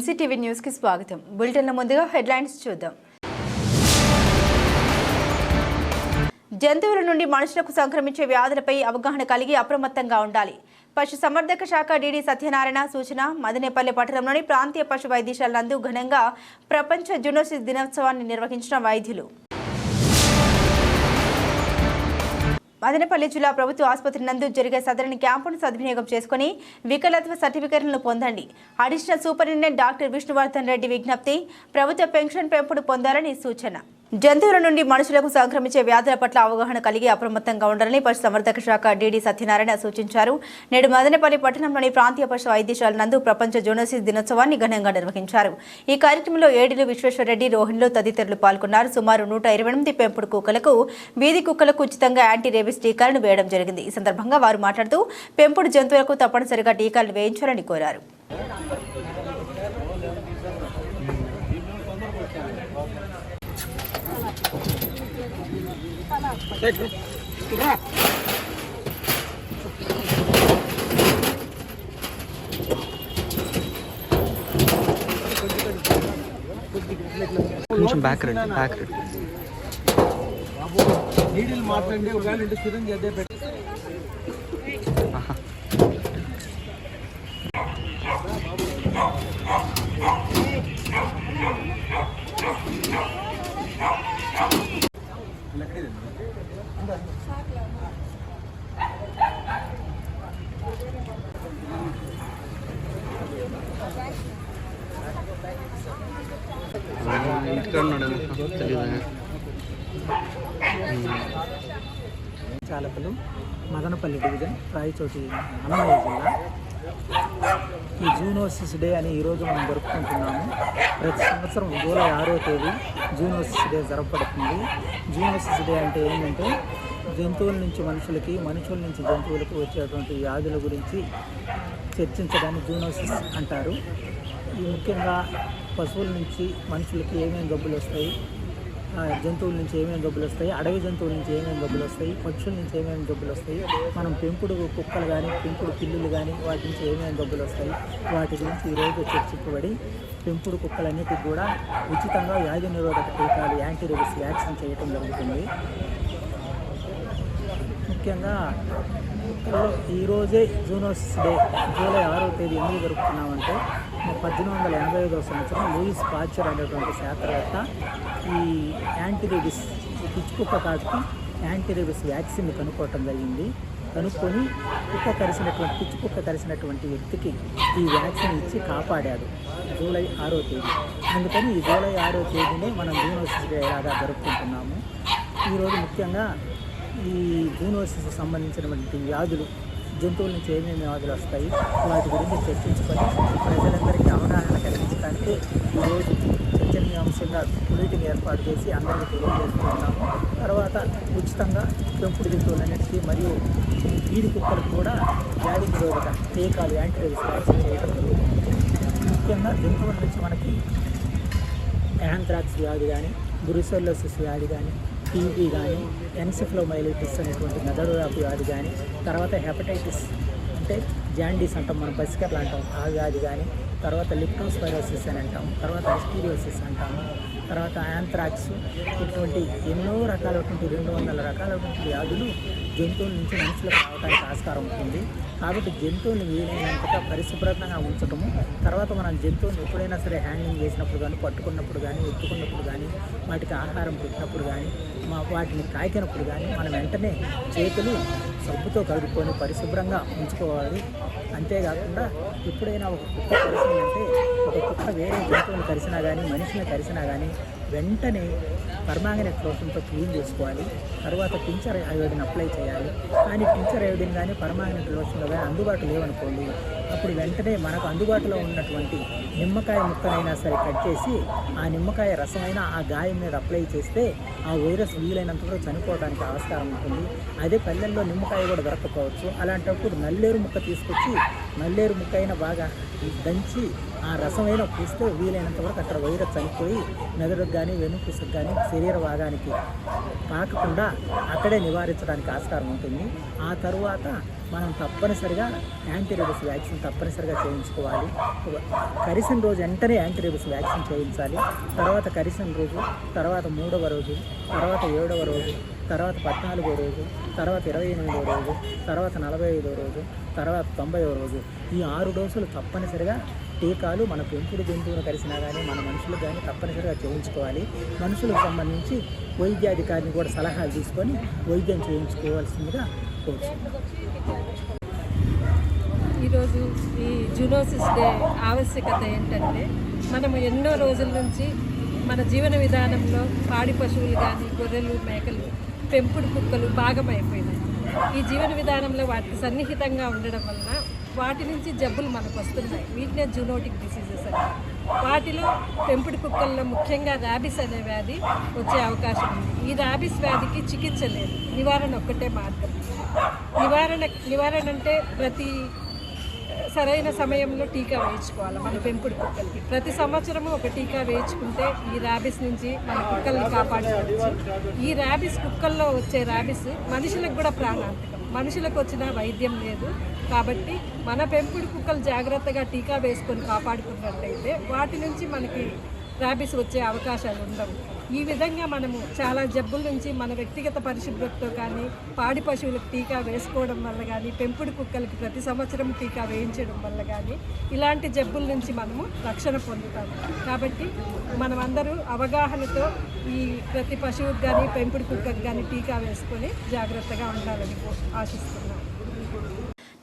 MCTV న్యూస్కి స్వాగతం. బులెటిన్ల ముందుగా హెడ్లైన్స్ చూద్దాం. జంతువుల నుండి మనుషులకు సంక్రమించే వ్యాధులపై అవగాహన కలిగి అప్రమత్తంగా ఉండాలి. పశు సంవర్ధక శాఖ డీడీ సత్యనారాయణ సూచన మదనేపల్లి పట్టణంలోని ప్రాంతీయ పశు వైద్యశాల నందు ఘనంగా ప్రపంచ జునోసిస్ దినోత్సవాన్ని నిర్వహించిన వైద్యులు. మదనపల్లి జిల్లా ప్రభుత్వ ఆసుపత్రి నందు జరిగే సదరని క్యాంపును సద్వినియోగం చేసుకుని వికలత్వ సర్టిఫికెట్లను పొందండి. Additional superintendent doctor Vishnuvardhan Reddy విజ్ఞప్తి ప్రభుత్వ పెన్షన్ పెంపుడు పొందాలని సూచన. జంతువుల నుండి మనుషులకు సంక్రమించే వ్యాధుల పట్ల అవగాహన కలిగి అప్రమత్తంగా ఉండాలని పశు సంవర్ధక శాఖ డీడీ సత్యనారాయణ సూచించారు. నేడు మదనపల్లి పట్టణంలోని ప్రాంతీయ పశు వైద్యశాల నందు ప్రపంచ జోనోసిస్ దినోత్సవాన్ని ఘనంగా నిర్వహించారు. ఈ కార్యక్రమంలో ఏడీలు విశ్వేశ్వరరెడ్డి రోహిణులు తదితరులు పాల్గొన్నారు. సుమారు నూట ఇరవై ఎనిమిది పెంపుడు కుక్కలకు వీధి కుక్కలకు ఉచితంగా యాంటీ రేబిస్ టీకాలను వేయడం జరిగింది. ఈ సందర్భంగా వారు మాట్లాడుతూ పెంపుడు జంతువులకు తప్పనిసరిగా టీకాలు వేయించాలని కోరారు. కొంచెం బ్యాక్ రండి బ్యాక్ రండి నీడిల్ మాట్లాడి ఒకవేళ ఇంటి సిరంజ్ అదే పెట్టి ఆహా. రాయచోటి అన్నమయ్య జిల్లా ఈ జూనోసిస్ డే అని ఈరోజు మనం జరుపుకుంటున్నాము. ప్రతి సంవత్సరం జూలై ఆరో తేదీ జూనోసిస్ డే జరపబడుతుంది. జూనోసిస్ డే అంటే ఏంటంటే జంతువుల నుంచి మనుషులకి మనుషుల నుంచి జంతువులకు వచ్చేటువంటి వ్యాధుల గురించి చర్చించడాన్ని జూనోసిస్ అంటారు. ఈ ముఖ్యంగా పశువుల నుంచి మనుషులకి ఏమేమి జబ్బులు వస్తాయి జంతువుల నుంచి ఏమేమి జబ్బులు వస్తాయి? అడవి జంతువుల నుంచి ఏమేమి జబ్బులు వస్తాయి? పక్షుల నుంచి ఏమేమి జబ్బులు వస్తాయి? మనం పెంపుడు కుక్కలు కానీ పెంపుడు పిల్లులు కానీ వాటి నుంచి ఏమేమి జబ్బులు వస్తాయి? వాటి గురించి ఈరోజు చర్చించబడి పెంపుడు కుక్కలన్నిటికి కూడా ఉచితంగా వ్యాధి నిరోధక టీకాలు యాంటీరేబిస్ వ్యాక్సిన్ చేయటం జరుగుతుంది. ముఖ్యంగా కుక్కల్లో ఈరోజే జూనోస్ డే జూలై ఆరో తేదీ ఎందుకు జరుపుకున్నామంటే పద్దెనిమిది వందల ఎనభై ఐదో సంవత్సరం లూయిస్ పాచర్ అనేటువంటి శాస్త్రవేత్త ఈ యాంటీరేబిస్ పిచ్చి కుక్క కాటుకి యాంటీరేబిస్ వ్యాక్సిన్ కనుక్కోవటం జరిగింది. కనుక్కొని కుక్క కరిసినటువంటి పిచ్చి కుక్క కరిసినటువంటి వ్యక్తికి ఈ వ్యాక్సిన్ ఇచ్చి కాపాడాడు జూలై ఆరో తేదీ. అందుకని ఈ జూలై ఆరో తేదీనే మనం జూనోసిస్ డే లాగా జరుపుకుంటున్నాము. ఈరోజు ముఖ్యంగా ఈ జూనోసిస్ సంబంధించినటువంటి వ్యాధులు జంతువుల నుంచి ఏమేమి వ్యాధులు వస్తాయి వాటి గురించి చర్చించుకొని ప్రజలందరికీ అవగాహన కలిగించడానికి ఈరోజు విధంగా మీటింగ్ ఏర్పాటు చేసి అందరికీ తెలియజేస్తున్నాము. తర్వాత ఉచితంగా పెంపుడు జంతువులన్నిటికీ మరియు వీడి కుక్కలకు కూడా వ్యాధి నిరోధక టీకాలు యాంటీబయోటిక్స్ చేయడం ముఖ్యంగా జంతువుల నుంచి మనకి యాంథ్రాక్స్ వ్యాధి కానీ బ్రుసెల్లోసిస్ వ్యాధి కానీ టీబీ కానీ ఎన్సిఫ్లోమైలిటిస్ అనేటువంటి మెదడు వ్యాధి కానీ తర్వాత హెపటైటిస్ అంటే జాండీస్ అంటాం మనం బసికర్లు అంటాం ఆ వ్యాధి కానీ తర్వాత లిప్టోస్పైరోసిస్ అని అంటాం తర్వాత ఎస్టీరియోసిస్ అంటాము తర్వాత యాంథ్రాక్స్ ఇటువంటి ఎన్నో రకాలైనటువంటి రెండు వందల రకాలైనటువంటి వ్యాధులు జంతువుల నుంచి మనుషులకు రావడానికి ఆస్కారం ఉంటుంది. కాబట్టి జంతువుని వీలైనంతగా పరిశుభ్రంగా ఉంచటము తర్వాత మనం జంతువుని ఎప్పుడైనా సరే హ్యాండింగ్ చేసినప్పుడు కానీ పట్టుకున్నప్పుడు కానీ ఎత్తుకున్నప్పుడు కానీ వాటికి ఆహారం పెట్టినప్పుడు కానీ మా వాటిని కాకినప్పుడు కానీ మనం వెంటనే చేతులు సబ్బుతో కలుపుకొని పరిశుభ్రంగా ఉంచుకోవాలి. అంతేకాకుండా ఎప్పుడైనా ఒక కుక్క కరిసిందంటే ఒక కుక్క వేరే జంతువుని కరిసినా కానీ మనిషిని కరిసినా కానీ వెంటనే పర్మాంగనెట్ లోషన్తో క్లీన్ చేసుకోవాలి. తర్వాత టించర్ అయోడిన్ అప్లై చేయాలి. కానీ టించర్ అయోడిన్ కానీ పర్మాంగనెట్ లోషన్లో కానీ అందుబాటులో లేవనుకోండి అప్పుడు వెంటనే మనకు అందుబాటులో ఉన్నటువంటి నిమ్మకాయ ముక్కనైనా సరే కట్ చేసి ఆ నిమ్మకాయ రసమైనా ఆ గాయం మీద అప్లై చేస్తే ఆ వైరస్ వీలైనంత వరకు చనిపోవడానికి ఆస్కారం ఉంటుంది. అదే పల్లెల్లో నిమ్మకాయ కూడా దొరకకపోవచ్చు. అలాంటప్పుడు నల్లేరు ముక్క తీసుకొచ్చి నల్లేరు ముక్క అయినా బాగా దంచి ఆ రసమైన పూస్తే వీలైనంత వరకు అక్కడ వైరస్ చనిపోయి మెదడుకు కానీ వెనుకూసుకు కానీ శరీర భాగానికి పాకకుండా అక్కడే నివారించడానికి ఆస్కారం ఉంటుంది. ఆ తరువాత మనం తప్పనిసరిగా యాంటీరేబిస్ వ్యాక్సిన్ తప్పనిసరిగా చేయించుకోవాలి. కరిసిన రోజు వెంటనే యాంటీరేబిస్ వ్యాక్సిన్ చేయించాలి. తర్వాత కరిసిన రోజు తర్వాత మూడవ రోజు తర్వాత ఏడవ రోజు తర్వాత పద్నాలుగో రోజు తర్వాత ఇరవై ఎనిమిదో రోజు తర్వాత నలభై ఐదో రోజు తర్వాత తొంభై రోజు. ఈ ఆరు డోసులు తప్పనిసరిగా టీకాలు మన పెంపుడు జంతువులు కలిసినా కానీ మన మనుషులు కానీ తప్పనిసరిగా చేయించుకోవాలి. మనుషులకు సంబంధించి వైద్యాధికారిని కూడా సలహాలు తీసుకొని వైద్యం చేయించుకోవాల్సిందిగా కోరుతున్నాను ఈరోజు ఈ జూనోసిస్ డే ఆవశ్యకత ఏంటంటే మనము ఎన్నో రోజుల నుంచి మన జీవన విధానంలో పాడి పశువులు కానీ గొర్రెలు మేకలు పెంపుడు కుక్కలు భాగమైపోయినాయి ఈ జీవన విధానంలో వాటికి సన్నిహితంగా ఉండడం వలన వాటి నుంచి జబ్బులు మనకు వస్తున్నాయి. వీటినే జూనోటిక్ డిసీజెస్ అని వాటిలో పెంపుడు కుక్కల్లో ముఖ్యంగా ర్యాబిస్ అనే వ్యాధి వచ్చే అవకాశం ఉంది. ఈ ర్యాబిస్ వ్యాధికి చికిత్స లేదు. నివారణ ఒక్కటే మార్గం. నివారణ నివారణ అంటే ప్రతి సరైన సమయంలో టీకా వేయించుకోవాలి మన పెంపుడు కుక్కలకి. ప్రతి సంవత్సరము ఒక టీకా వేయించుకుంటే ఈ ర్యాబిస్ నుంచి మన కుక్కల్ని కాపాడుకోవచ్చు. ఈ ర్యాబిస్ కుక్కల్లో వచ్చే ర్యాబిస్ మనుషులకు కూడా ప్రాణాంతకం. మనుషులకు వచ్చిన వైద్యం లేదు. కాబట్టి మన పెంపుడు కుక్కలు జాగ్రత్తగా టీకా వేసుకొని కాపాడుకున్నట్లయితే వాటి నుంచి మనకి ర్యాబిస్ వచ్చే అవకాశాలు ఉండవు. ఈ విధంగా మనము చాలా జబ్బుల నుంచి మన వ్యక్తిగత పరిశుభ్రతతో కానీ పాడి పశువులకు టీకా వేసుకోవడం వల్ల కానీ పెంపుడు కుక్కలకి ప్రతి సంవత్సరం టీకా వేయించడం వల్ల కానీ ఇలాంటి జబ్బుల నుంచి మనము రక్షణ పొందుతాము కాబట్టి మనమందరూ అవగాహనతో ఈ ప్రతి పశువుకి కానీ పెంపుడు కుక్కకు కానీ టీకా వేసుకొని జాగ్రత్తగా ఉండాలని కో- ఆశిస్తున్నాను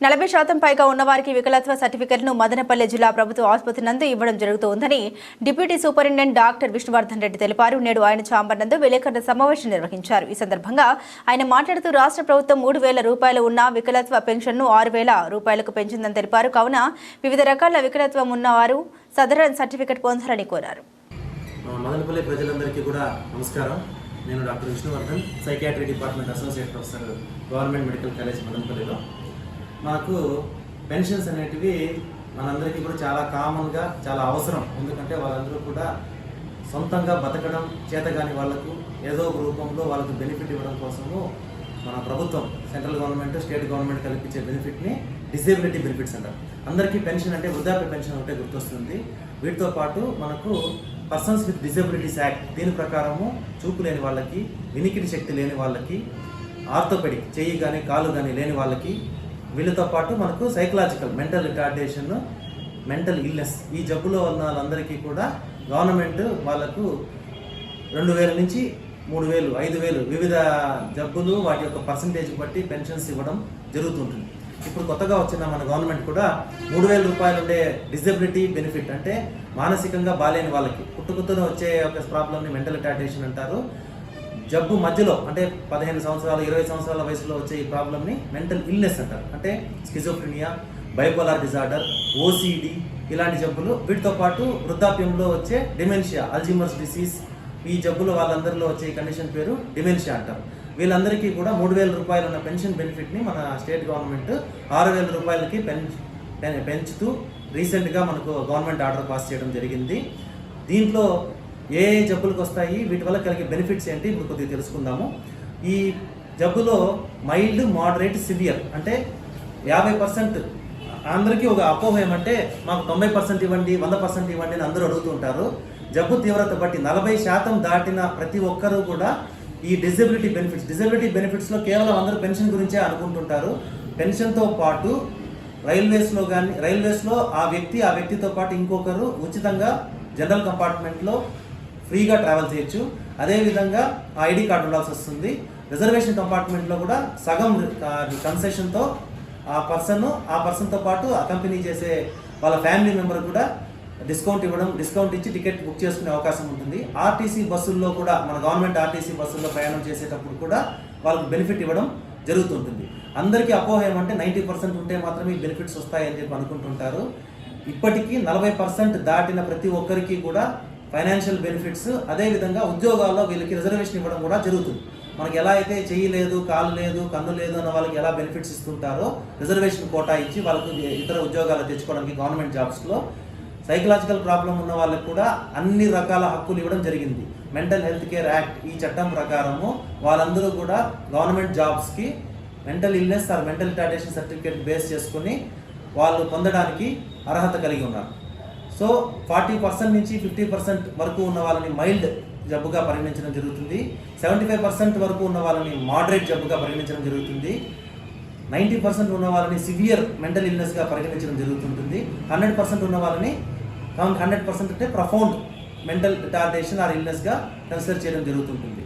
నలభై శాతం పైగా ఉన్నవారికి వికలత్వ సర్టిఫికెట్ను మదనపల్లె జిల్లా ప్రభుత్వ ఆసుపత్రి నందు ఇవ్వడం జరుగుతోందని deputy superintendent doctor Vishnuvardhan Reddy తెలిపారు. నేడు ఆయన చాంబర్ నందు విలేకరుల సమావేశం నిర్వహించారు. ఈ సందర్భంగా ఆయన మాట్లాడుతూ రాష్ట్ర ప్రభుత్వం మూడు వేల రూపాయలు ఉన్న వికలత్వ పెన్షన్ను ఆరు వేల రూపాయలకు పెంచిందని తెలిపారు. కావున వివిధ రకాల వికలత్వం ఉన్నవారు సదరన్ సర్టిఫికెట్ పొందాలని కోరారు. మదనపల్లి ప్రజలందరికీ కూడా నమస్కారం. నేను doctor Vishnuvardhan psychiatry department associate professor government medical college మదనపల్లిలో. మాకు పెన్షన్స్ అనేటివి మనందరికీ కూడా చాలా కామన్గా చాలా అవసరం. ఎందుకంటే వాళ్ళందరూ కూడా సొంతంగా బతకడం చేతగాని వాళ్ళకు ఏదో ఒక రూపంలో వాళ్ళకు బెనిఫిట్ ఇవ్వడం కోసము మన ప్రభుత్వం సెంట్రల్ గవర్నమెంట్ స్టేట్ గవర్నమెంట్ కల్పించే బెనిఫిట్ని డిసేబిలిటీ బెనిఫిట్స్ అంటారు. అందరికీ పెన్షన్ అంటే వృద్ధాప్య పెన్షన్ ఒకటే గుర్తొస్తుంది. వీటితో పాటు మనకు పర్సన్స్ విత్ డిసేబిలిటీస్ యాక్ట్ దీని ప్రకారము చూపు లేని వాళ్ళకి వినికిడి శక్తి లేని వాళ్ళకి ఆర్థోపెడిక్ చెయ్యి కానీ కాలు కానీ లేని వాళ్ళకి వీళ్ళతో పాటు మనకు psychological mental retardation mental illness ఈ జబ్బులో ఉన్న వాళ్ళందరికీ కూడా గవర్నమెంట్ వాళ్ళకు రెండు వేల నుంచి మూడు వేలు ఐదు వేలు వివిధ జబ్బులు వాటి యొక్క పర్సంటేజ్ బట్టి పెన్షన్స్ ఇవ్వడం జరుగుతుంటుంది. ఇప్పుడు కొత్తగా వచ్చిన మన గవర్నమెంట్ కూడా మూడు వేల రూపాయలు ఉండే డిజబిలిటీ బెనిఫిట్ అంటే మానసికంగా బాలేని వాళ్ళకి పుట్టుకతోనే వచ్చే ఒక ప్రాబ్లమ్ని మెంటల్ రిటార్డేషన్ అంటారు. జబ్బు మధ్యలో అంటే పదిహేను సంవత్సరాలు ఇరవై సంవత్సరాల వయసులో వచ్చే ఈ ప్రాబ్లమ్ని మెంటల్ ఇల్నెస్ అంటారు. అంటే స్కిజోఫ్రినియా బైపోలార్ డిజార్డర్ ఓసిడి ఇలాంటి జబ్బులు. వీటితో పాటు వృద్ధాప్యంలో వచ్చే డిమెన్షియా అల్జిమర్స్ డిసీజ్ ఈ జబ్బులు వాళ్ళందరిలో వచ్చే ఈ కండిషన్ పేరు డిమెన్షియా అంటారు. వీళ్ళందరికీ కూడా మూడు వేల రూపాయలు ఉన్న పెన్షన్ బెనిఫిట్ని మన స్టేట్ గవర్నమెంట్ ఆరు వేల రూపాయలకి పెన్ పెంచుతూ రీసెంట్గా మనకు గవర్నమెంట్ ఆర్డర్ పాస్ చేయడం జరిగింది. దీంట్లో ఏ ఏ జబ్బులకు వస్తాయి వీటి వల్ల కలిగే బెనిఫిట్స్ ఏంటి ఇప్పుడు కొద్దిగా తెలుసుకుందాము. ఈ జబ్బులో మైల్డ్ మోడరేట్ సివియర్ అంటే యాభై పర్సెంట్ అందరికీ ఒక అపోహ ఏమంటే మాకు తొంభై పర్సెంట్ ఇవ్వండి వంద పర్సెంట్ ఇవ్వండి అని అందరూ అడుగుతుంటారు జబ్బు తీవ్రత బట్టి నలభై శాతం దాటిన ప్రతి ఒక్కరూ కూడా ఈ డిజబిలిటీ బెనిఫిట్స్ డిజబిలిటీ బెనిఫిట్స్లో కేవలం అందరూ పెన్షన్ గురించే అనుకుంటుంటారు. పెన్షన్తో పాటు రైల్వేస్లో కానీ రైల్వేస్లో ఆ వ్యక్తి ఆ వ్యక్తితో పాటు ఇంకొకరు ఉచితంగా జనరల్ కంపార్ట్మెంట్లో ఫ్రీగా ట్రావెల్ చేయొచ్చు. అదేవిధంగా ఆ ఐడి కార్డు ఉండాల్సి వస్తుంది. రిజర్వేషన్ కంపార్ట్మెంట్లో కూడా సగం కన్సెషన్తో ఆ పర్సన్ ఆ పర్సన్తో పాటు అకంపెనీ చేసే వాళ్ళ ఫ్యామిలీ మెంబర్ కూడా డిస్కౌంట్ ఇవ్వడం డిస్కౌంట్ ఇచ్చి టికెట్ బుక్ చేసుకునే అవకాశం ఉంటుంది. ఆర్టీసీ బస్సుల్లో కూడా మన గవర్నమెంట్ ఆర్టీసీ బస్సుల్లో ప్రయాణం చేసేటప్పుడు కూడా వాళ్ళకి బెనిఫిట్ ఇవ్వడం జరుగుతుంటుంది. అందరికీ అపోహ ఏమంటే నైంటీ పర్సెంట్ ఉంటే మాత్రమే ఈ బెనిఫిట్స్ వస్తాయని చెప్పి అనుకుంటుంటారు. ఇప్పటికీ నలభై పర్సెంట్ దాటిన ప్రతి ఒక్కరికి కూడా ఫైనాన్షియల్ బెనిఫిట్స్ అదేవిధంగా ఉద్యోగాల్లో వీళ్ళకి రిజర్వేషన్ ఇవ్వడం కూడా జరుగుతుంది. మనకి ఎలా అయితే చెయ్యి లేదు కాలు లేదు కన్ను లేదు అన్న వాళ్ళకి ఎలా బెనిఫిట్స్ ఇస్తుంటారో రిజర్వేషన్ కోటా ఇచ్చి వాళ్ళకు ఇతర ఉద్యోగాలు తెచ్చుకోవడానికి గవర్నమెంట్ జాబ్స్లో సైకలాజికల్ ప్రాబ్లం ఉన్న వాళ్ళకి కూడా అన్ని రకాల హక్కులు ఇవ్వడం జరిగింది. మెంటల్ హెల్త్ కేర్ యాక్ట్ ఈ చట్టం ప్రకారము వాళ్ళందరూ కూడా గవర్నమెంట్ జాబ్స్కి mental illness or mental retardation certificate base చేసుకుని వాళ్ళు పొందడానికి అర్హత కలిగి ఉన్నారు. సో ఫార్టీ పర్సెంట్ నుంచి ఫిఫ్టీ పర్సెంట్ వరకు ఉన్న వాళ్ళని మైల్డ్ జబ్బుగా పరిగణించడం జరుగుతుంది. సెవెంటీ ఫైవ్ పర్సెంట్ వరకు ఉన్న వాళ్ళని మాడరేట్ జబ్బుగా పరిగణించడం జరుగుతుంది. నైంటీ పర్సెంట్ ఉన్న వాళ్ళని సివియర్ మెంటల్ ఇల్నెస్గా పరిగణించడం జరుగుతుంటుంది. హండ్రెడ్ పర్సెంట్ ఉన్న వాళ్ళని హండ్రెడ్ పర్సెంట్ అంటే ప్రఫౌండ్ మెంటల్ రిటార్డేషన్ ఆర్ ఇల్నెస్గా కన్సిడర్ చేయడం జరుగుతుంటుంది.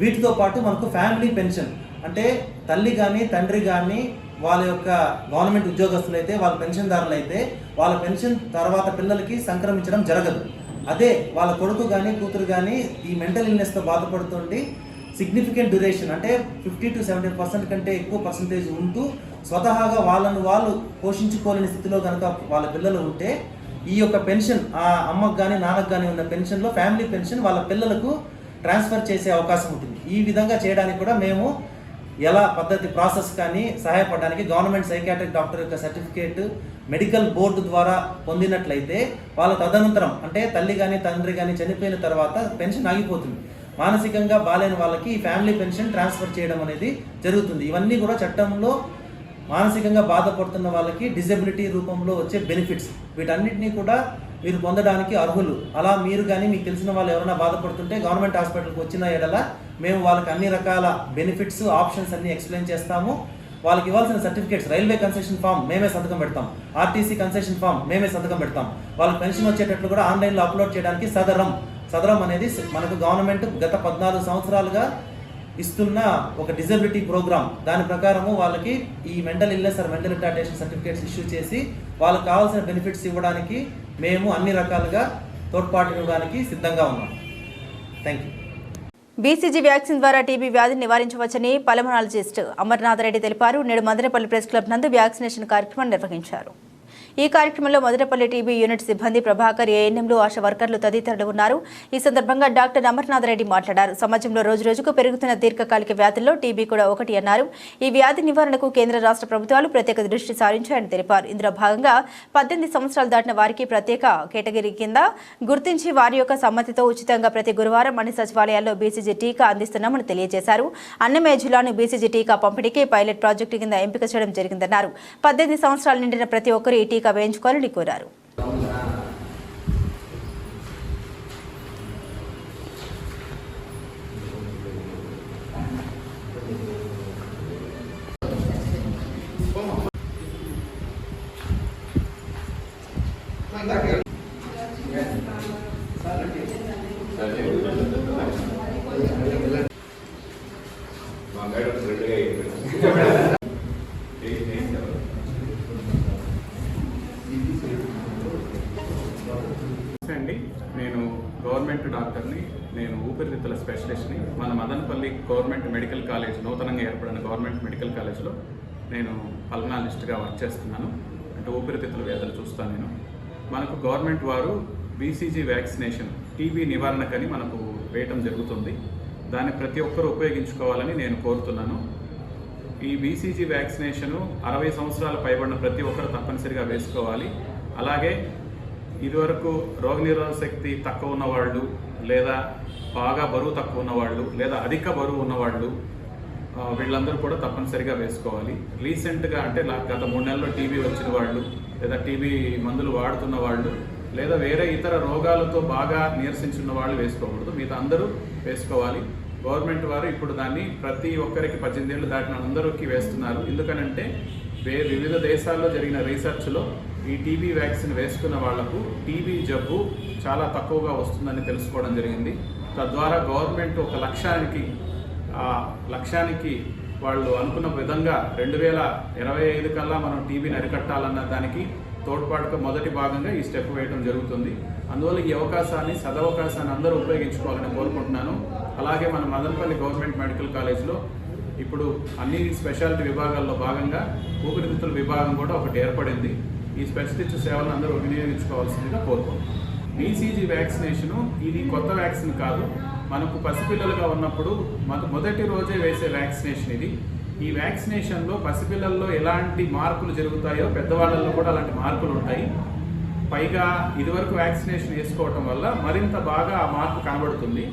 వీటితో పాటు మనకు ఫ్యామిలీ పెన్షన్ అంటే తల్లి కానీ తండ్రి కానీ వాళ్ళ యొక్క గవర్నమెంట్ ఉద్యోగస్తులు అయితే వాళ్ళ పెన్షన్దారులు అయితే వాళ్ళ పెన్షన్ తర్వాత పిల్లలకి సంక్రమించడం జరగదు. అదే వాళ్ళ కొడుకు కానీ కూతురు కానీ ఈ మెంటల్ ఇల్నెస్తో బాధపడుతుండి సిగ్నిఫికెంట్ డ్యూరేషన్ అంటే ఫిఫ్టీ టు సెవెంటీ పర్సెంట్ కంటే ఎక్కువ పర్సంటేజ్ ఉంటూ స్వతహాగా వాళ్ళను వాళ్ళు పోషించుకోలేని స్థితిలో కనుక వాళ్ళ పిల్లలు ఉంటే ఈ యొక్క పెన్షన్ ఆ అమ్మకు కానీ నాన్నకు కానీ ఉన్న పెన్షన్లో ఫ్యామిలీ పెన్షన్ వాళ్ళ పిల్లలకు ట్రాన్స్ఫర్ చేసే అవకాశం ఉంటుంది. ఈ విధంగా చేయడానికి కూడా మేము ఎలా పద్ధతి ప్రాసెస్ కానీ సహాయపడడానికి గవర్నమెంట్ సైకాట్రిక్ డాక్టర్ యొక్క సర్టిఫికేట్ మెడికల్ బోర్డు ద్వారా పొందినట్లయితే వాళ్ళ తదనంతరం అంటే తల్లి కానీ తండ్రి కానీ చనిపోయిన తర్వాత పెన్షన్ ఆగిపోతుంది. మానసికంగా బాలేని వాళ్ళకి ఈ ఫ్యామిలీ పెన్షన్ ట్రాన్స్ఫర్ చేయడం అనేది జరుగుతుంది. ఇవన్నీ కూడా చట్టంలో మానసికంగా బాధపడుతున్న వాళ్ళకి డిజబిలిటీ రూపంలో వచ్చే బెనిఫిట్స్. వీటన్నిటినీ కూడా మీరు పొందడానికి అర్హులు. అలా మీరు కానీ మీకు తెలిసిన వాళ్ళు ఎవరైనా బాధపడుతుంటే గవర్నమెంట్ హాస్పిటల్కి వచ్చిన ఎడల మేము వాళ్ళకి అన్ని రకాల బెనిఫిట్స్ ఆప్షన్స్ అన్ని ఎక్స్ప్లెయిన్ చేస్తాము. వాళ్ళకి ఇవ్వాల్సిన సర్టిఫికేట్స్ రైల్వే కన్సెషన్ ఫామ్ మేమే సంతకం పెడతాం. ఆర్టీసీ కన్సెషన్ ఫామ్ మేమే సంతకం పెడతాం. వాళ్ళకి పెన్షన్ వచ్చేటట్లు కూడా ఆన్లైన్లో అప్లోడ్ చేయడానికి సదరం. సదరం అనేది మనకు గవర్నమెంట్ గత పద్నాలుగు సంవత్సరాలుగా ఇస్తున్న ఒక డిజబిలిటీ ప్రోగ్రామ్. దాని ప్రకారము వాళ్ళకి ఈ mental illness or mental retardation certificates issue చేసి వాళ్ళకి కావాల్సిన బెనిఫిట్స్ ఇవ్వడానికి మేము అన్ని రకాలుగా తోడ్పాటు ఇవ్వడానికి సిద్ధంగా ఉన్నాం. థ్యాంక్ యూ బీసీజీ వ్యాక్సిన్ ద్వారా టీబీ వ్యాధిని నివారించవచ్చని పల్మనాలజిస్ట్ అమర్నాథ్ రెడ్డి తెలిపారు. నేడు మదనపల్లి ప్రెస్ క్లబ్ నందు వ్యాక్సినేషన్ కార్యక్రమం నిర్వహించారు. ఈ కార్యక్రమంలో మదనపల్లి టీబీ యూనిట్ సిబ్బంది ప్రభాకర్ ఏఎన్ఎంలు ఆశా వర్కర్లు తదితరులు ఉన్నారు. ఈ సందర్భంగా డాక్టర్ అమర్నాథ్ రెడ్డి మాట్లాడారు. సమాజంలో రోజు రోజుకు పెరుగుతున్న దీర్ఘకాలిక వ్యాధుల్లో టీబీ కూడా ఒకటి అన్నారు. ఈ వ్యాధి నివారణకు కేంద్ర రాష్ట్ర ప్రభుత్వాలు ప్రత్యేక దృష్టి సారించాయని తెలిపారు. ఇందులో భాగంగా పద్దెనిమిది సంవత్సరాలు దాటిన వారికి ప్రత్యేక కేటగిరీ కింద గుర్తించి వారి యొక్క సమ్మతితో ఉచితంగా ప్రతి గురువారం అన్ని సచివాలయాల్లో బీసీజీ టీకా అందిస్తున్నామని తెలియజేశారు. అన్నమయ్య జిల్లాను బీసీజీ టీకా పంపిణీకి పైలట్ ప్రాజెక్టు కింద ఎంపిక చేయడం జరిగిందన్నారు. పద్దెనిమిది సంవత్సరాలు నిండిన ప్రతి ఒక్కరూ ఈ టీకా వేయించుకోవాలని కోరారు నమస్తే అండి నేను గవర్నమెంట్ డాక్టర్ని నేను ఊపిరితిత్తుల స్పెషలిస్ట్ని మన మదనపల్లి గవర్నమెంట్ మెడికల్ కాలేజ్ నూతనంగా ఏర్పడిన గవర్నమెంట్ మెడికల్ కాలేజ్లో నేను పల్మనాలిస్ట్గా వర్క్ చేస్తున్నాను అంటే ఊపిరితిత్తుల వ్యాధులు చూస్తాను నేను మనకు గవర్నమెంట్ వారు బీసీజీ వ్యాక్సినేషన్ టీబీ నివారణకని మనకు వేయటం జరుగుతుంది. దాన్ని ప్రతి ఒక్కరూ ఉపయోగించుకోవాలని నేను కోరుతున్నాను. ఈ బీసీజీ వ్యాక్సినేషను అరవై సంవత్సరాల పైబడిన ప్రతి ఒక్కరు తప్పనిసరిగా వేసుకోవాలి. అలాగే ఇదివరకు రోగనిరోధక శక్తి తక్కువ ఉన్నవాళ్ళు లేదా బాగా బరువు తక్కువ ఉన్నవాళ్ళు లేదా అధిక బరువు ఉన్నవాళ్ళు వీళ్ళందరూ కూడా తప్పనిసరిగా వేసుకోవాలి. రీసెంట్గా అంటే గత మూడు నెలల్లో టీవీ వచ్చిన వాళ్ళు లేదా టీబీ మందులు వాడుతున్న వాళ్ళు లేదా వేరే ఇతర రోగాలతో బాగా నీరసించున్న వాళ్ళు వేసుకోకూడదు. మిగతా అందరూ వేసుకోవాలి. గవర్నమెంట్ వారు ఇప్పుడు దాన్ని ప్రతి ఒక్కరికి పద్దెనిమిది ఏళ్ళు దాటిన అందరికీ వేస్తున్నారు. ఎందుకనంటే వే వివిధ దేశాల్లో జరిగిన రీసెర్చ్లో ఈ టీబీ వ్యాక్సిన్ వేసుకున్న వాళ్ళకు టీబీ జబ్బు చాలా తక్కువగా వస్తుందని తెలుసుకోవడం జరిగింది. తద్వారా గవర్నమెంట్ ఒక లక్ష్యానికి ఆ లక్ష్యానికి వాళ్ళు అనుకున్న విధంగా రెండు వేల ఇరవై ఐదు కల్లా మనం టీబీని అరికట్టాలన్న దానికి తోడ్పాటుకు మొదటి భాగంగా ఈ స్టెప్ వేయడం జరుగుతుంది. అందువల్ల ఈ అవకాశాన్ని సదవకాశాన్ని అందరూ ఉపయోగించుకోవాలని కోరుకుంటున్నాను. అలాగే మన మదనపల్లి గవర్నమెంట్ మెడికల్ కాలేజ్లో ఇప్పుడు అన్ని స్పెషాలిటీ విభాగాల్లో భాగంగా ఊపిరితిత్తుల విభాగం కూడా ఒకటి ఏర్పడింది. ఈ స్పెషలిస్ట్ సేవలను అందరూ వినియోగించుకోవాల్సిందిగా కోరుకుంటున్నాను. బీసీజీ వ్యాక్సినేషను ఇది కొత్త వ్యాక్సిన్ కాదు. మనకు పసిపిల్లలుగా ఉన్నప్పుడు మొదటి రోజే వేసే వ్యాక్సినేషన్ ఇది. ఈ వ్యాక్సినేషన్లో పసిపిల్లల్లో ఎలాంటి మార్పులు జరుగుతాయో పెద్దవాళ్ళల్లో కూడా అలాంటి మార్పులు ఉంటాయి. పైగా ఇదివరకు వ్యాక్సినేషన్ వేసుకోవటం వల్ల మరింత బాగా ఆ మార్పు కనబడుతుంది.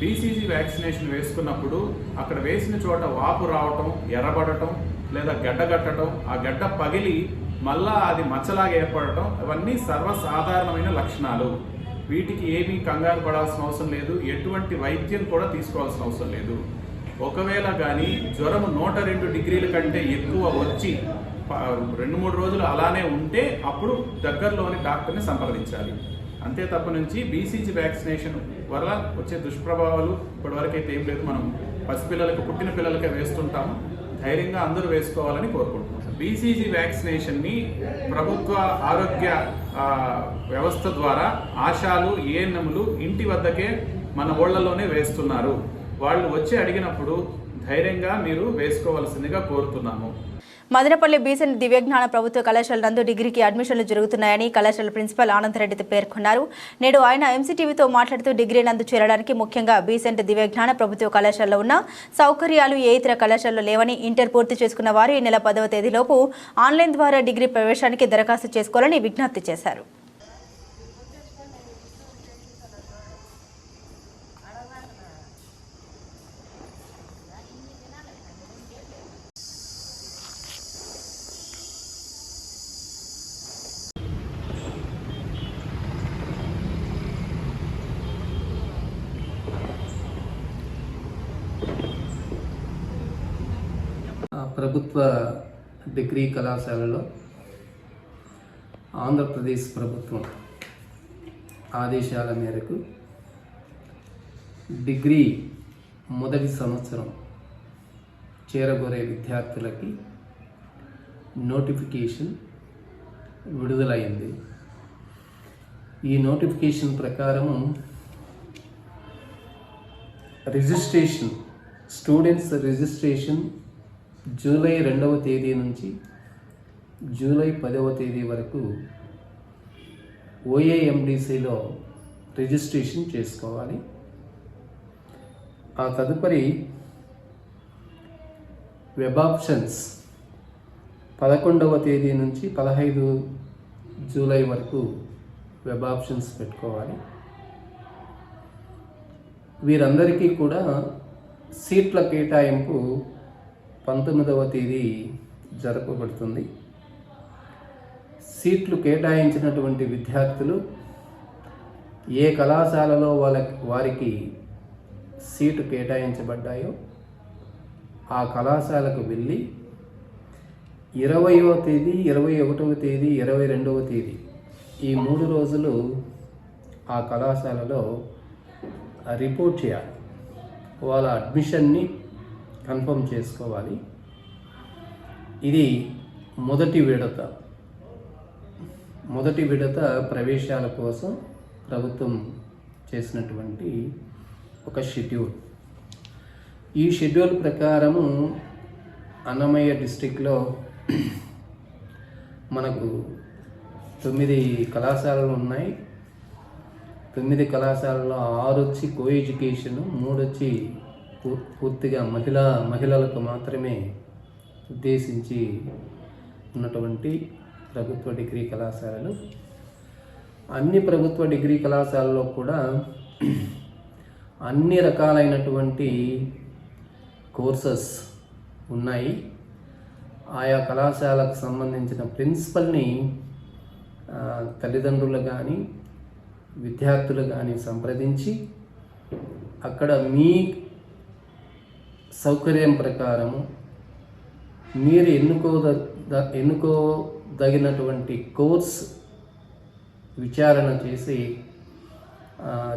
బీసీజీ వ్యాక్సినేషన్ వేసుకున్నప్పుడు అక్కడ వేసిన చోట వాపు రావటం ఎర్రబడటం లేదా గడ్డగట్టడం ఆ గడ్డ పగిలి మళ్ళా అది మచ్చలాగా ఏర్పడటం అవన్నీ సర్వసాధారణమైన లక్షణాలు. వీటికి ఏమీ కంగారు పడాల్సిన అవసరం లేదు. ఎటువంటి వైద్యం కూడా తీసుకోవాల్సిన అవసరం లేదు. ఒకవేళ కానీ జ్వరం నూట రెండు డిగ్రీల కంటే ఎక్కువ వచ్చి రెండు మూడు రోజులు అలానే ఉంటే అప్పుడు దగ్గరలోని డాక్టర్ని సంప్రదించాలి. అంతే తప్ప నుంచి బీసీజీ వ్యాక్సినేషన్ వల్ల వచ్చే దుష్ప్రభావాలు ఇప్పటివరకు అయితే ఏం లేదు. మనం పసిపిల్లలకు పుట్టిన పిల్లలకే వేస్తుంటాము. ధైర్యంగా అందరూ వేసుకోవాలని కోరుకుంటున్నాం బీసీజీ వ్యాక్సినేషన్ని ప్రభుత్వ ఆరోగ్య వ్యవస్థ ద్వారా ఆశాలు ఏఎన్ఎంలు ఇంటి వద్దకే మన ఊళ్ళలోనే వేస్తున్నారు. వాళ్ళు వచ్చి అడిగినప్పుడు ధైర్యంగా మీరు వేసుకోవాల్సిందిగా కోరుతున్నాము. మదనపల్లి బీసెంట్ దివ్యజ్ఞాన ప్రభుత్వ కళాశాల నందు డిగ్రీకి అడ్మిషన్లు జరుగుతున్నాయని కళాశాల ప్రిన్సిపల్ ఆనందరెడ్డి పేర్కొన్నారు. నేడు ఆయన ఎంసీటీవీతో మాట్లాడుతూ డిగ్రీ నందు చేరడానికి ముఖ్యంగా బీసెంట్ దివ్యజ్ఞాన ప్రభుత్వ కళాశాలలో ఉన్న సౌకర్యాలు ఏ ఇతర కళాశాలలో లేవని ఇంటర్ పూర్తి చేసుకున్న వారు ఈ నెల పదవ తేదీలోపు ఆన్లైన్ ద్వారా డిగ్రీ ప్రవేశానికి దరఖాస్తు చేసుకోవాలని విజ్ఞప్తి చేశారు ఆ ప్రభుత్వ డిగ్రీ కళాశాలలో ఆంధ్రప్రదేశ్ ప్రభుత్వం ఆదేశాల మేరకు డిగ్రీ మొదటి సంవత్సరం చేరగోరే విద్యార్థులకి నోటిఫికేషన్ విడుదలైంది. ఈ నోటిఫికేషన్ ప్రకారము రిజిస్ట్రేషన్ స్టూడెంట్స్ రిజిస్ట్రేషన్ జూలై రెండవ తేదీ నుంచి జూలై పదవ తేదీ వరకు ఓఏఎండిసిలో రిజిస్ట్రేషన్ చేసుకోవాలి. ఆ తదుపరి వెబ్ ఆప్షన్స్ పదకొండవ తేదీ నుంచి పదహైదు జూలై వరకు వెబ్ ఆప్షన్స్ పెట్టుకోవాలి. వీరందరికీ కూడా సీట్ల కేటాయింపు పంతొమ్మిదవ తేదీ జరపబడుతుంది. సీట్లు కేటాయించినటువంటి విద్యార్థులు ఏ కళాశాలలో వాళ్ళ వారికి సీటు కేటాయించబడ్డాయో ఆ కళాశాలకు వెళ్ళి ఇరవయో తేదీ ఇరవై ఒకటవ తేదీ ఇరవై రెండవ తేదీ ఈ మూడు రోజులు ఆ కళాశాలలో రిపోర్ట్ చేయాలి. వాళ్ళ అడ్మిషన్ని కన్ఫర్మ్ చేసుకోవాలి. ఇది మొదటి విడత. మొదటి విడత ప్రవేశాల కోసం ప్రభుత్వం చేసినటువంటి ఒక షెడ్యూల్. ఈ షెడ్యూల్ ప్రకారము అన్నమయ్య డిస్టిక్లో మనకు తొమ్మిది కళాశాలలు ఉన్నాయి. తొమ్మిది కళాశాలలో ఆరు వచ్చి కో ఎడ్యుకేషన్ మూడు వచ్చి పూర్తిగా మహిళా మహిళలకు మాత్రమే ఉద్దేశించి ఉన్నటువంటి ప్రభుత్వ డిగ్రీ కళాశాలలు. అన్ని ప్రభుత్వ డిగ్రీ కళాశాలలో కూడా అన్ని రకాలైనటువంటి కోర్సెస్ ఉన్నాయి. ఆయా కళాశాలకు సంబంధించిన ప్రిన్సిపల్ని తల్లిదండ్రులు కానీ విద్యార్థులు కానీ సంప్రదించి అక్కడ మీ సౌకర్యం ప్రకారము మీరు ఎన్నుకోద ఎన్నుకోదగినటువంటి కోర్స్ విచారణ చేసి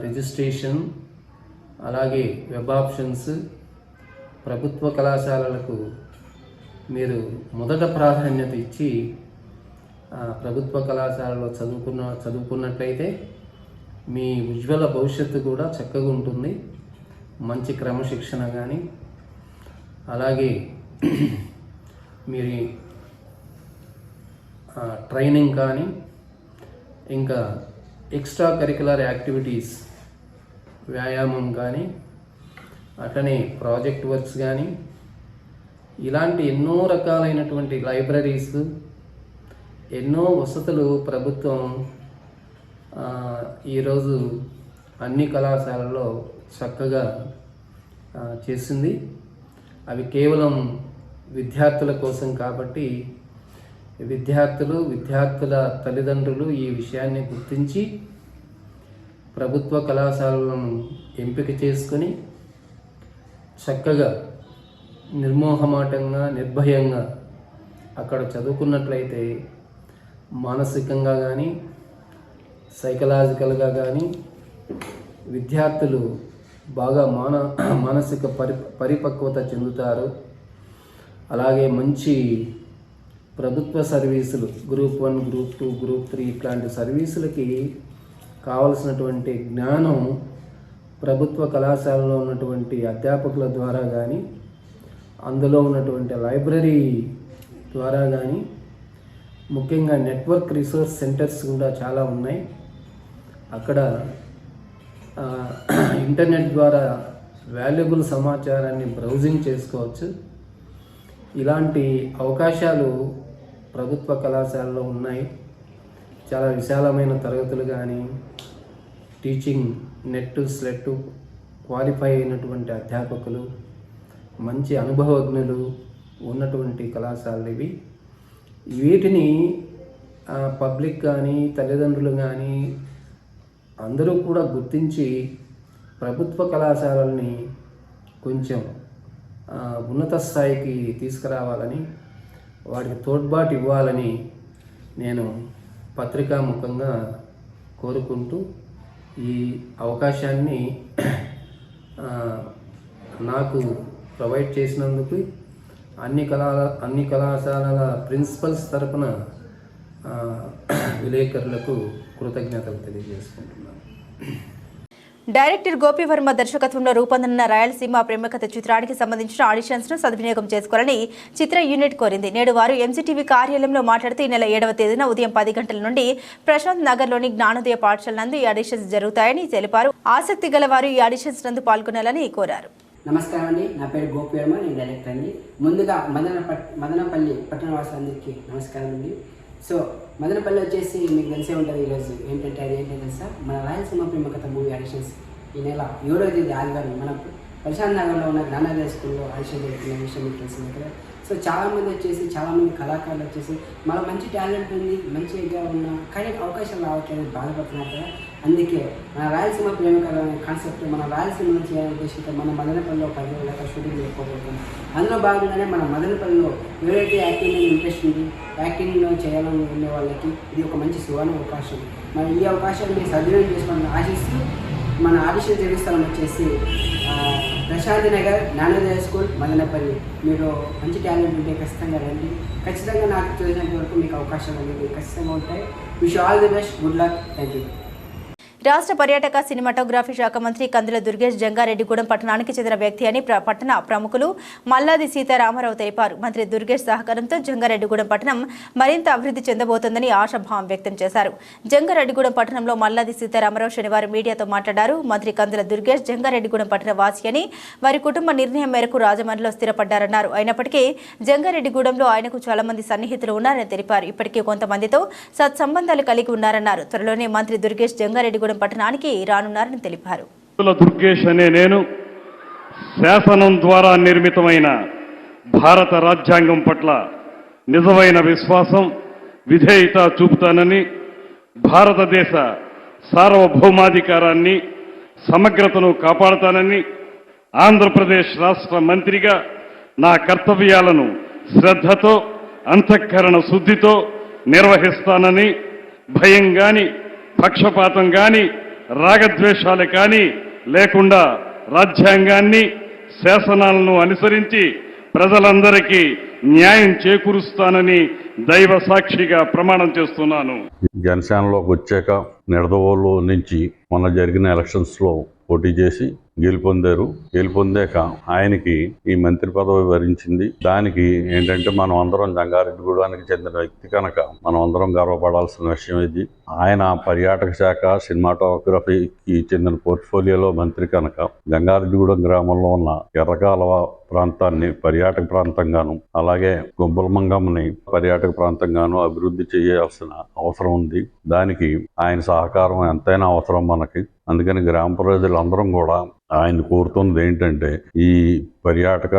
రిజిస్ట్రేషన్ అలాగే వెబ్ ఆప్షన్స్ ప్రభుత్వ కళాశాలలకు మీరు మొదట ప్రాధాన్యత ఇచ్చి ప్రభుత్వ కళాశాలలో చదువుకున్న చదువుకున్నట్లయితే మీ ఉజ్వల భవిష్యత్తు కూడా చక్కగా ఉంటుంది మంచి క్రమశిక్షణ కానీ అలాగే మీరు ట్రైనింగ్ కానీ ఇంకా ఎక్స్ట్రా కరికులర్ యాక్టివిటీస్ వ్యాయామం కానీ అట్లనే ప్రాజెక్ట్ వర్క్స్ కానీ ఇలాంటి ఎన్నో రకాలైనటువంటి లైబ్రరీస్ ఎన్నో వసతులు ప్రభుత్వం ఈరోజు అన్ని కళాశాలల్లో చక్కగా చేసింది. అవి కేవలం విద్యార్థుల కోసం కాబట్టి విద్యార్థులు విద్యార్థుల తల్లిదండ్రులు ఈ విషయాన్ని గుర్తించి ప్రభుత్వ కళాశాలలను ఎంపిక చేసుకొని చక్కగా నిర్మోహమాటంగా నిర్భయంగా అక్కడ చదువుకున్నట్లయితే మానసికంగా కానీ సైకలాజికల్గా కానీ విద్యార్థులు బాగా మాన మానసిక పరి పరిపక్వత చెందుతారు. అలాగే మంచి ప్రభుత్వ సర్వీసులు group one group two group three ఇట్లాంటి సర్వీసులకి కావలసినటువంటి జ్ఞానం ప్రభుత్వ కళాశాలలో ఉన్నటువంటి అధ్యాపకుల ద్వారా కానీ అందులో ఉన్నటువంటి లైబ్రరీ ద్వారా కానీ ముఖ్యంగా నెట్వర్క్ రిసోర్స్ సెంటర్స్ కూడా చాలా ఉన్నాయి. అక్కడ ఇంటర్నెట్ ద్వారా వాల్యుబుల్ సమాచారాన్ని బ్రౌజింగ్ చేసుకోవచ్చు. ఇలాంటి అవకాశాలు ప్రభుత్వ కళాశాలలో ఉన్నాయి. చాలా విశాలమైన తరగతులు కానీ టీచింగ్ నెట్ స్లెట్ క్వాలిఫై అయినటువంటి అధ్యాపకులు మంచి అనుభవజ్ఞులు ఉన్నటువంటి కళాశాలలు ఇవి. వీటిని పబ్లిక్ కానీ తల్లిదండ్రులు కానీ అందరూ కూడా గుర్తించి ప్రభుత్వ కళాశాలల్ని కొంచెం ఉన్నత స్థాయికి తీసుకురావాలని వాటికి తోడ్పాటు ఇవ్వాలని నేను పత్రికాముఖంగా కోరుకుంటూ ఈ అవకాశాన్ని నాకు ప్రొవైడ్ చేసినందుకు అన్ని కళా అన్ని కళాశాలల ప్రిన్సిపల్స్ తరపున విలేకరులకు కృతజ్ఞతలు తెలియజేసుకుంటున్నాను. డైరెక్టర్ గోపివర్మ దర్శకత్వంలో రూపొందనున్న రాయలసీమ ప్రేమకథ చిత్రానికి సంబంధించిన ఆడిషన్స్ను సద్వినియోగం చేసుకోవాలని చిత్ర యూనిట్ కోరింది. నేడు వారు ఎంసీటీవీ కార్యాలయంలో మాట్లాడుతూ ఈ నెల ఏడవ తేదీన ఉదయం పది గంటల నుండి ప్రశాంత్ నగర్లోని జ్ఞానోదయ పాఠశాల నందు ఈ ఆడిషన్స్ జరుగుతాయని తెలిపారు. ఆసక్తి గల వారు ఈ ఆడిషన్స్ నందు పాల్గొనాలని కోరారు. నమస్కారం అండి. నా పేరు గోపివర్మ నేను డైరెక్టర్ అండి. ముందుగా మదనపల్లి పట్టణవాసులందరికీ నమస్కారం అండి. సో మదనపల్లి వచ్చేసి మీకు తెలిసే ఉంటుంది ఈరోజు. ఏంటంటే అది ఏంటంటే తెలుసా? మన రాయలసీమ ప్రేమ కథ మూవీ ఆడిషన్స్ ఈ నెల ఏడో తేదీ ఆదివారం మన ప్రశాంత్ నగర్లో ఉన్న జ్ఞానోదయ స్కూల్లో ఆడిషన్ జరుగుతున్న విషయం మీకు తెలిసింది కదా? సో చాలామంది వచ్చేసి చాలామంది కళాకారులు వచ్చేసి మన మంచి టాలెంట్ ఉంది మంచిగా ఉన్న కానీ అవకాశం రావట్లేదు బాధపడుతున్నారు కదా? అందుకే మన రాయలసీమ ప్రేమ కథ అనే కాన్సెప్ట్ మన రాయలసీమలో చేయాలని ఉద్దేశంతో మన మదనపల్లిలో పది రోజుల దాకా షూటింగ్ చేసుకోబోతున్నాం అందులో భాగంగానే మన మదనపల్లిలో ఎవరైతే యాక్టింగ్ మీద ఇంట్రెస్ట్ ఉంది యాక్టింగ్లో చేయాలని ఉండే వాళ్ళకి ఇది ఒక మంచి సువర్ణ అవకాశం. మరి ఈ అవకాశాన్ని మీరు సద్వినియోగం చేసుకోవాలని ఆశిస్తూ మన ఆడిషన్ జరిగిస్తాం వచ్చేసి ప్రశాంతి నగర్ జ్ఞానోదయ స్కూల్ మదనపల్లి. మీరు మంచి టాలెంట్ ఉంటే ఖచ్చితంగా రండి. ఖచ్చితంగా నాకు తెలిసినంత వరకు మీకు అవకాశాలు అనేది ఖచ్చితంగా ఉంటాయి. Wish all the best good luck thank you రాష్ట్ర పర్యాటక సినిమాటోగ్రఫీ శాఖ మంత్రి కందుల దుర్గేష్ జంగారెడ్డిగూడెం పట్టణానికి చెందిన వ్యక్తి అని పట్టణ ప్రముఖులు మల్లాది సీతారామారావు తెలిపారు. మంత్రి దుర్గేష్ సహకారంతో జంగారెడ్డిగూడెం పట్టణం మరింత అభివృద్ధి చెందబోతోందని ఆశాభావం వ్యక్తం చేశారు. జంగారెడ్డిగూడెం పట్టణంలో మల్లాది సీతారామారావు శనివారం మీడియాతో మాట్లాడారు. మంత్రి కందుల దుర్గేష్ జంగారెడ్డిగూడెం పట్టణ వాసి అని వారి కుటుంబ నిర్ణయం మేరకు రాజమండ్రిలో స్థిరపడ్డారన్నారు. అయినప్పటికీ జంగారెడ్డిగూడెంలో ఆయనకు చాలా మంది సన్నిహితులు ఉన్నారని తెలిపారు. ఇప్పటికే కొంతమందితో సత్సంబంధాలు కలిగి ఉన్నారన్నారు. త్వరలోనే మంత్రి దుర్గేష్ జంగారెడ్డిగూడెం పట్టణానికి రానున్నారని తెలిపారు. దుర్గేష్ అనే నేను శాసనం ద్వారా నిర్మితమైన భారత రాజ్యాంగం పట్ల నిజమైన విశ్వాసం విధేయత చూపుతానని భారతదేశ సార్వభౌమాధికారాన్ని సమగ్రతను కాపాడతానని ఆంధ్రప్రదేశ్ రాష్ట్ర మంత్రిగా నా కర్తవ్యాలను శ్రద్ధతో అంతఃకరణ శుద్ధితో నిర్వహిస్తానని భయం గాని పక్షపాతం కానీ రాగద్వేషాలు కానీ లేకుండా రాజ్యాంగాన్ని శాసనాలను అనుసరించి ప్రజలందరికీ న్యాయం చేకూరుస్తానని దైవ సాక్షిగా ప్రమాణం చేస్తున్నాను. జనసేనలోకి వచ్చాక నిడదవోలు నుంచి మొన్న జరిగిన ఎలక్షన్స్లో పోటీ చేసి గెలుపొందారు. గెలుపొందాక ఆయనకి ఈ మంత్రి పదవి వరించింది. దానికి ఏంటంటే మనం అందరం జంగారెడ్డిగూడానికి చెందిన వ్యక్తి కనుక మనం అందరం గర్వపడాల్సిన విషయం ఇది. ఆయన పర్యాటక శాఖ సినిమాటోగ్రఫీకి చెందిన పోర్ట్ఫోలియోలో మంత్రి కనుక జంగారెడ్డిగూడెం గ్రామంలో ఉన్న ఎర్రకాలవ ప్రాంతాన్ని పర్యాటక ప్రాంతంగాను అలాగే గుబ్బలమంగమ్మని పర్యాటక ప్రాంతంగాను అభివృద్ధి చేయాల్సిన అవసరం ఉంది. దానికి ఆయన సహకారం ఎంతైనా అవసరం మనకి. అందుకని గ్రామ ప్రజలందరం కూడా ఆయన కోరుతున్నది ఏంటంటే ఈ పర్యాటక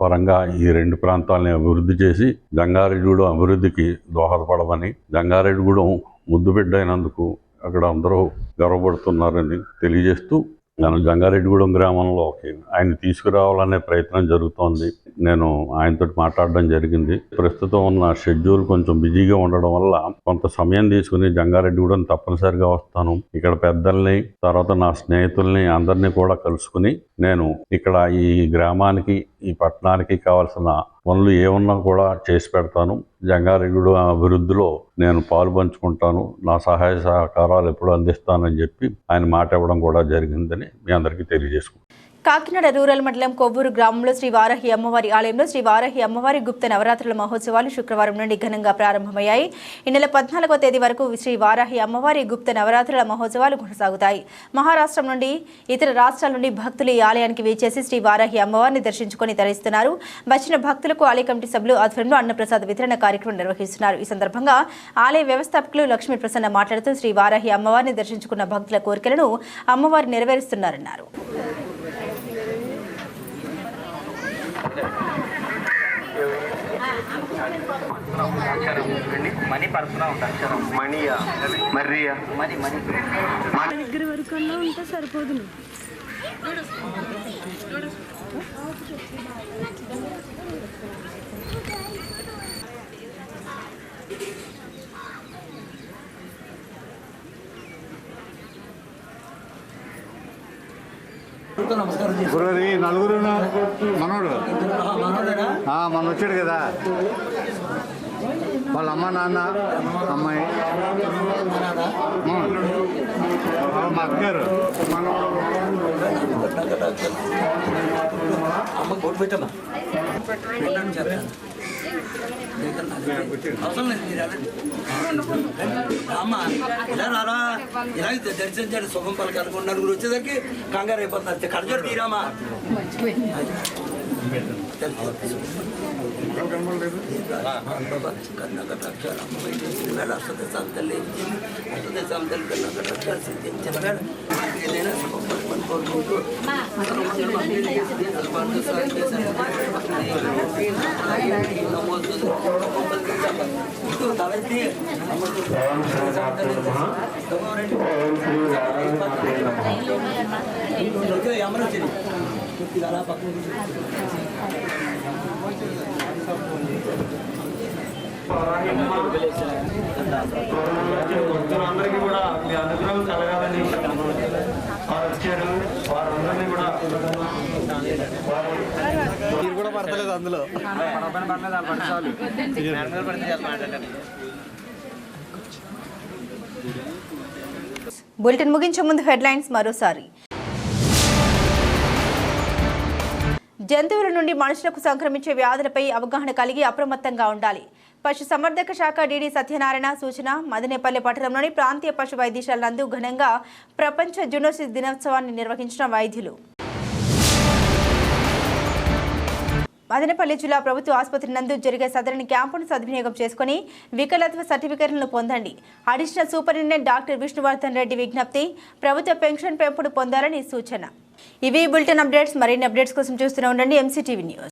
పరంగా ఈ రెండు ప్రాంతాలని అభివృద్ధి చేసి జంగారెడ్డిగూడెం అభివృద్ధికి దోహదపడమని జంగారెడ్డిగూడెం ముద్దు బిడ్డ అయినందుకు అక్కడ అందరూ గర్వపడుతున్నారని తెలియజేస్తూ నేను జంగారెడ్డిగూడెం గ్రామంలోకి ఆయన తీసుకురావాలనే ప్రయత్నం జరుగుతోంది. నేను ఆయనతో మాట్లాడడం జరిగింది. ప్రస్తుతం ఉన్న షెడ్యూల్ కొంచెం బిజీగా ఉండడం వల్ల కొంత సమయం తీసుకుని జంగారెడ్డిగూడెం తప్పనిసరిగా వస్తాను. ఇక్కడ పెద్దల్ని తర్వాత నా స్నేహితుల్ని అందరినీ కూడా కలుసుకుని నేను ఇక్కడ ఈ గ్రామానికి ఈ పట్టణానికి కావాల్సిన పనులు ఏమన్నా కూడా చేసి పెడతాను. జంగారెడ్డి అభివృద్ధిలో నేను పాలు పంచుకుంటాను. నా సహాయ సహకారాలు ఎప్పుడు అందిస్తానని చెప్పి ఆయన మాట ఇవ్వడం కూడా జరిగిందని మీ అందరికీ తెలియజేసుకుంటాను కాకినాడ రూరల్ మండలం కొవ్వూరు గ్రామంలో శ్రీ వారాహి అమ్మవారి ఆలయంలో శ్రీ వారాహి అమ్మవారి గుప్త నవరాత్రుల మహోత్సవాలు శుక్రవారం నుండి ఘనంగా ప్రారంభమయ్యాయి. ఈ నెల పద్నాలుగవ తేదీ వరకు శ్రీ వారాహి అమ్మవారి గుప్త నవరాత్రుల మహోత్సవాలు కొనసాగుతాయి. మహారాష్ట్ర నుండి ఇతర రాష్ట్రాల నుండి భక్తులు ఈ ఆలయానికి వేచేసి శ్రీ వారాహి అమ్మవారిని దర్శించుకొని తరలిస్తున్నారు. వచ్చిన భక్తులకు ఆలయ కమిటీ సభ్యులు ఆధ్వర్యంలో అన్నప్రసాద వితరణ కార్యక్రమం నిర్వహిస్తున్నారు. ఈ సందర్భంగా ఆలయ వ్యవస్థాపకులు లక్ష్మీ ప్రసన్న మాట్లాడుతూ శ్రీ వారాహి అమ్మవారిని దర్శించుకున్న భక్తుల కోరికలను అమ్మవారు నెరవేరుస్తున్నారన్నారు. మనీ పర్సన అక్షరం మణియా. మర్రియా. మనీ మనీ దగ్గర వరకు అన్నా ఉంటే సరిపోదు ఈ నలుగురు మనోడు. ఆ, మొన్న వచ్చాడు కదా. వాళ్ళ అమ్మ నాన్న అమ్మాయి. మా అక్కగారు. అమ్మ ఇలా రారా? ఇలా దర్శించండి శుభం పలకాలకు నలుగురు వచ్చేసరికి కంగారు అయిపోతున్నారు. కడజోడు తీరామా ఏదైనా శుభం పలకమని కోరుకుంటూ తలెత్తి అమరొచ్చింది అలా సిద్ధించిన భక్తులందరికీ కూడా మీ అనుగ్రహం కలగాలని వారు వచ్చారు వారందరినీ కూడా మీరు కూడా పడతలేదు అందులో. బులెటిన్ ముగించే ముందు హెడ్లైన్స్ మరోసారి. జంతువుల నుండి మనుషులకు సంక్రమించే వ్యాధులపై అవగాహన కలిగి అప్రమత్తంగా ఉండాలి. పశు సంవర్ధక శాఖ డీడీ సత్యనారాయణ సూచన మదనేపల్లి పట్టణంలోని ప్రాంతీయ పశు వైద్యశాల నందు ఘనంగా ప్రపంచ జునోసిస్ దినోత్సవాన్ని నిర్వహించిన వైద్యులు. మదనపల్లి జిల్లా ప్రభుత్వ ఆసుపత్రి నందు జరిగే సదరని క్యాంపును సద్వినియోగం చేసుకుని వికలత్వ సర్టిఫికెట్లను పొందండి. Additional superintendent doctor Vishnuvardhan Reddy విజ్ఞప్తి ప్రభుత్వ పెన్షన్ పెంపుడు పొందాలని సూచన. ఇవి బులెటిన్ అప్డేట్స్. మరిన్ని అప్డేట్స్ కోసం చూస్తూనే ఉండండి. MCTV news